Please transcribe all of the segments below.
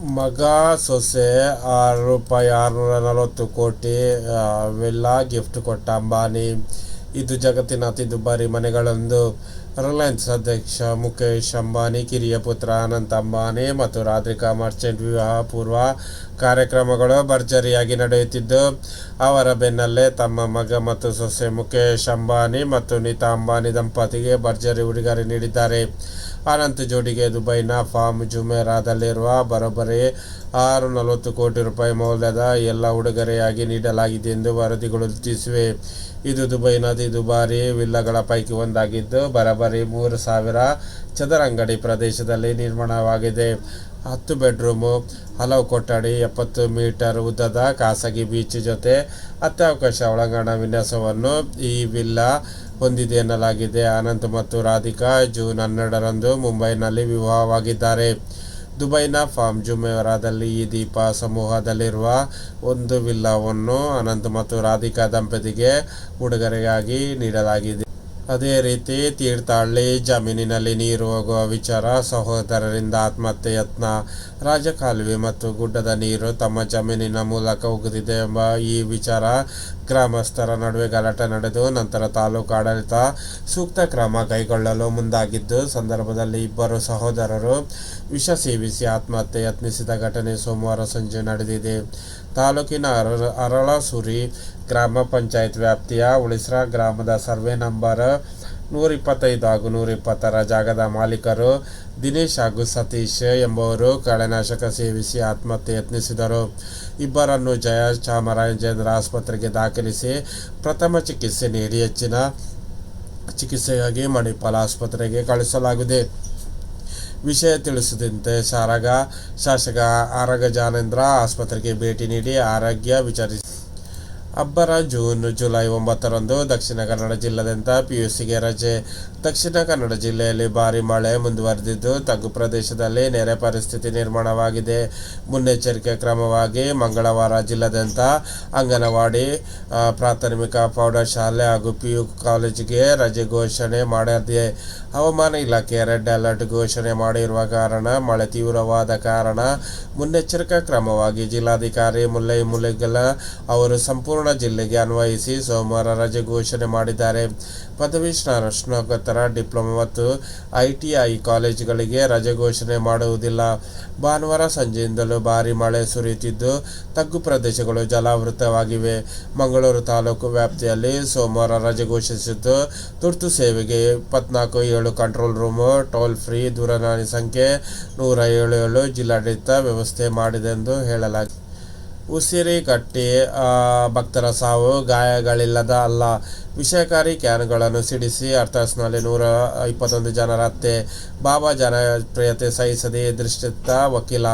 ಮಗ, ಸೊಸೆ, ಆರು ರೂಪಾಯಿ ಆರುನೂರ ನಲವತ್ತು ಕೋಟಿ ಅವೆಲ್ಲ ಗಿಫ್ಟ್ ಕೊಟ್ಟ ಅಂಬಾನಿ. ಇದು ಜಗತ್ತಿನ ಅತಿ ದುಬಾರಿ ಮನೆಗಳೊಂದು. ರಿಲಯನ್ಸ್ ಅಧ್ಯಕ್ಷ ಮುಖೇಶ್ ಅಂಬಾನಿ, ಕಿರಿಯ ಪುತ್ರ ಅನಂತ್ ಅಂಬಾನಿ ಮತ್ತು ರಾಧಿಕಾ ಮರ್ಚೆಂಟ್ ವಿವಾಹ ಪೂರ್ವ ಕಾರ್ಯಕ್ರಮಗಳು ಭರ್ಜರಿಯಾಗಿ ನಡೆಯುತ್ತಿದ್ದು, ಅವರ ಬೆನ್ನಲ್ಲೇ ತಮ್ಮ ಮಗ ಮತ್ತು ಸೊಸೆ ಮುಖೇಶ್ ಅಂಬಾನಿ ಮತ್ತು ನೀತಾ ಅಂಬಾನಿ ದಂಪತಿಗೆ ಭರ್ಜರಿ ಉಡುಗೊರೆ ನೀಡಿದ್ದಾರೆ. ಅನಂತ್ ಜೋಡಿಗೆ ದುಬೈನ ಫಾರ್ಮ್ ಜುಮೇರಾದಲ್ಲಿರುವ ಬರೋಬ್ಬರಿ ಆರು ನಲವತ್ತು ಕೋಟಿ ರೂಪಾಯಿ ಮೌಲ್ಯದ ಎಲ್ಲ ಉಡುಗೊರೆಯಾಗಿ ನೀಡಲಾಗಿದೆ ಎಂದು ವರದಿಗಳು ತಿಳಿಸಿವೆ. ಇದು ದುಬೈನ ಅತಿ ದುಬಾರಿ ವಿಲ್ಲಗಳ ಪೈಕಿ ಒಂದಾಗಿದ್ದು ಬರಬರಿ ಮೂರು ಸಾವಿರ ಚದರಂಗಡಿ ಪ್ರದೇಶದಲ್ಲಿ ನಿರ್ಮಾಣವಾಗಿದೆ. ಹತ್ತು ಬೆಡ್ರೂಮು, ಹಲವು ಕೊಠಡಿ, ಎಪ್ಪತ್ತು ಮೀಟರ್ ಉದ್ದದ ಖಾಸಗಿ ಬೀಚ್ ಜೊತೆ ಅತ್ಯಾವಕಾಶ ಒಳಾಂಗಣ ವಿನ್ಯಾಸವನ್ನು ಈ ವಿಲ್ಲಾ ಹೊಂದಿದೆ ಎನ್ನಲಾಗಿದೆ. ಅನಂತ್ ಮತ್ತು ರಾಧಿಕಾ ಜೂನ್ ಹನ್ನೆರಡರಂದು ಮುಂಬೈನಲ್ಲಿ ವಿವಾಹವಾಗಿದ್ದಾರೆ. ದುಬೈನ ಫಾರ್ಮ್ ಜುಮೇರಾದಲ್ಲಿ ಈ ದೀಪ ಸಮೂಹದಲ್ಲಿರುವ ಒಂದು ವಿಲ್ಲಾವನ್ನು ಅನಂತ್ ಮತ್ತು ರಾಧಿಕಾ ದಂಪತಿಗೆ ಉಡುಗೊರೆಯಾಗಿ ನೀಡಲಾಗಿದೆ. ಅದೇ ರೀತಿ ತೀರ್ಥಹಳ್ಳಿ ಜಮೀನಿನಲ್ಲಿ ನೀರು ಹೋಗುವ ವಿಚಾರ, ಸಹೋದರರಿಂದ ಆತ್ಮಹತ್ಯೆ ಯತ್ನ, ರಾಜಕಾಲುವೆ ಮತ್ತು ಗುಡ್ಡದ ನೀರು ತಮ್ಮ ಜಮೀನಿನ ಮೂಲಕ ಹೋಗುತ್ತಿದೆ ಎಂಬ ಈ ವಿಚಾರ ಗ್ರಾಮಸ್ಥರ ನಡುವೆ ಗಲಾಟೆ ನಡೆದು ನಂತರ ತಾಲೂಕು ಆಡಳಿತ ಸೂಕ್ತ ಕ್ರಮ ಕೈಗೊಳ್ಳಲು ಮುಂದಾಗಿದ್ದು, ಸಂದರ್ಭದಲ್ಲಿ ಇಬ್ಬರು ಸಹೋದರರು ವಿಷ ಸೇವಿಸಿ ಆತ್ಮಹತ್ಯೆ ಯತ್ನಿಸಿದ ಘಟನೆ ಸೋಮವಾರ ಸಂಜೆ ನಡೆದಿದೆ. ತಾಲೂಕಿನ ಅರ ಅರಳಸೂರಿ ಗ್ರಾಮ ಪಂಚಾಯತ್ ವ್ಯಾಪ್ತಿಯ ಉಳಿಸ್ರಾ ಗ್ರಾಮದ ಸರ್ವೆ ನಂಬರ್ ನೂರ ಇಪ್ಪತ್ತೈದು ಹಾಗೂ ನೂರ ಇಪ್ಪತ್ತರ ಜಾಗದ ಮಾಲೀಕರು ದಿನೇಶ್ ಹಾಗೂ ಸತೀಶ್ ಎಂಬುವರು ಕಳೆನಾಶಕ ಸೇವಿಸಿ ಆತ್ಮಹತ್ಯೆ ಯತ್ನಿಸಿದರು. ಇಬ್ಬರನ್ನು ಜಯ ಚಾಮರಾಜೇಂದ್ರ ಆಸ್ಪತ್ರೆಗೆ ದಾಖಲಿಸಿ ಪ್ರಥಮ ಚಿಕಿತ್ಸೆ ನೀಡಿ ಹೆಚ್ಚಿನ ಚಿಕಿತ್ಸೆಗಾಗಿ ಮಣಿಪಾಲ ಆಸ್ಪತ್ರೆಗೆ ಕಳಿಸಲಾಗಿದೆ ವಿಷಯ ತಿಳಿಸಿದಂತೆ ಸಾರಗ ಶಾಸಕ ಆರಗ ಜಾನೇಂದ್ರ ಆಸ್ಪತ್ರೆಗೆ ಭೇಟಿ ನೀಡಿ ಆರೋಗ್ಯ ವಿಚಾರಿಸಿ ಅಬ್ಬರ ಜೂನ್ ಜುಲೈ ಒಂಬತ್ತರಂದು ದಕ್ಷಿಣ ಕನ್ನಡ ಜಿಲ್ಲೆಯಾದ್ಯಂತ ಪಿಯುಸಿಗೆ ರಜೆ. ದಕ್ಷಿಣ ಕನ್ನಡ ಜಿಲ್ಲೆಯಲ್ಲಿ ಭಾರಿ ಮಳೆ ಮುಂದುವರೆದಿದ್ದು ತಗ್ಗು ಪ್ರದೇಶದಲ್ಲಿ ನೆರೆ ಪರಿಸ್ಥಿತಿ ನಿರ್ಮಾಣವಾಗಿದೆ. ಮುನ್ನೆಚ್ಚರಿಕೆ ಕ್ರಮವಾಗಿ ಮಂಗಳವಾರ ಜಿಲ್ಲೆಯಾದ್ಯಂತ ಅಂಗನವಾಡಿ ಪ್ರಾಥಮಿಕ ಪ್ರೌಢಶಾಲೆ ಹಾಗೂ ಪಿಯು ಕಾಲೇಜಿಗೆ ರಜೆ ಘೋಷಣೆ ಮಾಡಿದೆ ಹವಾಮಾನ ಇಲಾಖೆ ರೆಡ್ ಅಲರ್ಟ್ ಘೋಷಣೆ ಮಾಡಿರುವ ಕಾರಣ ಮಳೆ ತೀವ್ರವಾದ ಕಾರಣ ಮುನ್ನೆಚ್ಚರಿಕಾ ಕ್ರಮವಾಗಿ ಜಿಲ್ಲಾಧಿಕಾರಿ ಮುಲ್ಲೈ ಮುಲೆಗಲ ಅವರು ಸಂಪೂರ್ಣ ಜಿಲ್ಲೆಗೆ ಅನ್ವಯಿಸಿ ಸೋಮವಾರ ರಜೆ ಘೋಷಣೆ ಮಾಡಿದ್ದಾರೆ. ಪದವಿ ಸ್ನಾತಕೋತ್ತರ ಡಿಪ್ಲೊಮಾ ಮತ್ತು ಐಟಿಐ ಕಾಲೇಜುಗಳಿಗೆ ರಜೆ ಘೋಷಣೆ ಮಾಡುವುದಿಲ್ಲ. ಭಾನುವಾರ ಸಂಜೆಯಿಂದಲೂ ಭಾರಿ ಮಳೆ ಸುರಿಯುತ್ತಿದ್ದು, ತಗ್ಗು ಪ್ರದೇಶಗಳು ಜಲಾವೃತವಾಗಿವೆ. ಮಂಗಳೂರು ತಾಲೂಕು ವ್ಯಾಪ್ತಿಯಲ್ಲಿ ಸೋಮವಾರ ರಜೆ ಘೋಷಿಸಿದ್ದು, ತುರ್ತು ಸೇವೆಗೆ ಇಪ್ಪತ್ನಾಲ್ಕು ಏಳು ಕಂಟ್ರೋಲ್ ರೂಮ್, ಟೋಲ್ ಫ್ರೀ ದೂರವಾಣಿ ಸಂಖ್ಯೆ ನೂರ ಏಳು ಏಳು ಜಿಲ್ಲಾಡಳಿತ ವ್ಯವಸ್ಥೆ ಮಾಡಿದೆ ಎಂದು ಹೇಳಲಾಗಿದೆ. ಉಸಿರಿಗಟ್ಟಿ ಆ, ಭಕ್ತರ ಸಾವು ಗಾಯಗಳಿಲ್ಲದ ಅಲ್ಲ. ವಿಷಯಕಾರಿ ಕ್ಯಾನ್ಗಳನ್ನು ಸಿಡಿಸಿ ಅರ್ಥಸ್ನಲ್ಲಿ ನೂರ ಇಪ್ಪತ್ತೊಂದು ಜನರ ಹತ್ಯೆ ಬಾಬಾ ಜನಪ್ರಿಯತೆ ಸಹಿಸದೆ ದೃಷ್ಟಿತ್ತ ವಕೀಲ.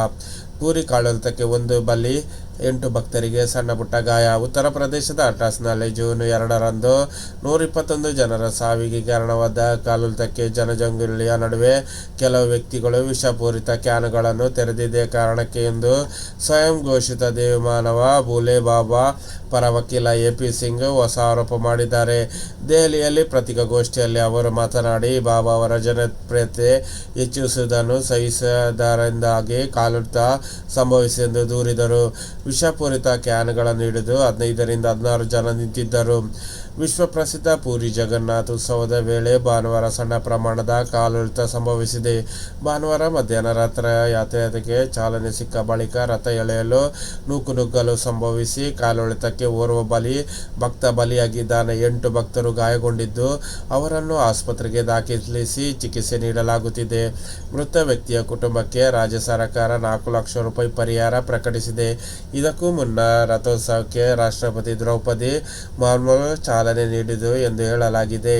ಪೂರಿ ಕಾಳುತಕ್ಕೆ ಒಂದು ಬಲಿ ಎಂಟು ಭಕ್ತರಿಗೆ ಸಣ್ಣ ಪುಟ್ಟ ಗಾಯ. ಉತ್ತರ ಪ್ರದೇಶದ ಅಟಾಸ್ನಲ್ಲಿ ಜೂನ್ ಎರಡರಂದು ನೂರ ಇಪ್ಪತ್ತೊಂದು ಜನರ ಸಾವಿಗೆ ಕಾರಣವಾದ ಕಾಲುಲ್ತಕ್ಕೆ ಜನಜಂಗುಳಿಯ ನಡುವೆ ಕೆಲವು ವ್ಯಕ್ತಿಗಳು ವಿಷಪೂರಿತ ಕ್ಯಾನ್ಗಳನ್ನು ತೆರೆದಿದೆ. ಕಾರಣಕ್ಕೆ ಎಂದು ಸ್ವಯಂ ಘೋಷಿತ ದೇವಮಾನವ ಬೂಲೆ ಬಾಬಾ ಪರ ವಕೀಲ ಎ ಪಿ ಸಿಂಗ್ ಹೊಸ ಆರೋಪ ಮಾಡಿದ್ದಾರೆ. ದೆಹಲಿಯಲ್ಲಿ ಪತ್ರಿಕಾಗೋಷ್ಠಿಯಲ್ಲಿ ಅವರು ಮಾತನಾಡಿ, ಬಾಬಾ ಅವರ ಜನಪ್ರಿಯತೆ ಹೆಚ್ಚಿಸುವುದನ್ನು ಸಹಿಸದರಿಂದಾಗಿ ಕಾಲುತ್ತ ಸಂಭವಿಸಿದೆ ಎಂದು ದೂರಿದರು. ವಿಷಪೂರಿತ ಕ್ಯಾನ್ಗಳನ್ನು ಹಿಡಿದು ಹದಿನೈದರಿಂದ ಹದಿನಾರು ಜನ ನಿಂತಿದ್ದರು. ವಿಶ್ವ ಪ್ರಸಿದ್ಧ ಪೂರಿ ಜಗನ್ನಾಥ ಉತ್ಸವದ ವೇಳೆ ಭಾನುವಾರ ಸಣ್ಣ ಪ್ರಮಾಣದ ಕಾಲುಳಿತ ಸಂಭವಿಸಿದೆ. ಭಾನುವಾರ ಮಧ್ಯಾಹ್ನ ರಥ ಯಾತಾಯಾತಕ್ಕೆ ಚಾಲನೆ ಸಿಕ್ಕ ಬಳಿಕ ರಥ ಎಳೆಯಲು ನೂಕುನುಗ್ಗಲು ಸಂಭವಿಸಿ ಕಾಲುಳಿತಕ್ಕೆ ಓರ್ವ ಬಲಿ, ಭಕ್ತ ಬಲಿಯಾಗಿದ್ದಾನೆ ಎಂಟು ಭಕ್ತರು ಗಾಯಗೊಂಡಿದ್ದು ಅವರನ್ನು ಆಸ್ಪತ್ರೆಗೆ ದಾಖಲಿಸಿ ಚಿಕಿತ್ಸೆ ನೀಡಲಾಗುತ್ತಿದೆ. ಮೃತ ವ್ಯಕ್ತಿಯ ಕುಟುಂಬಕ್ಕೆ ರಾಜ್ಯ ಸರ್ಕಾರ ನಾಲ್ಕು ಲಕ್ಷ ರೂಪಾಯಿ ಪರಿಹಾರ ಪ್ರಕಟಿಸಿದೆ. ಇದಕ್ಕೂ ಮುನ್ನ ರಥೋತ್ಸವಕ್ಕೆ ರಾಷ್ಟ್ರಪತಿ ದ್ರೌಪದಿ ಮುರ್ಮು ಚಾಲನೆ ನೀಡಿದರು ಎಂದು ಹೇಳಲಾಗಿದೆ.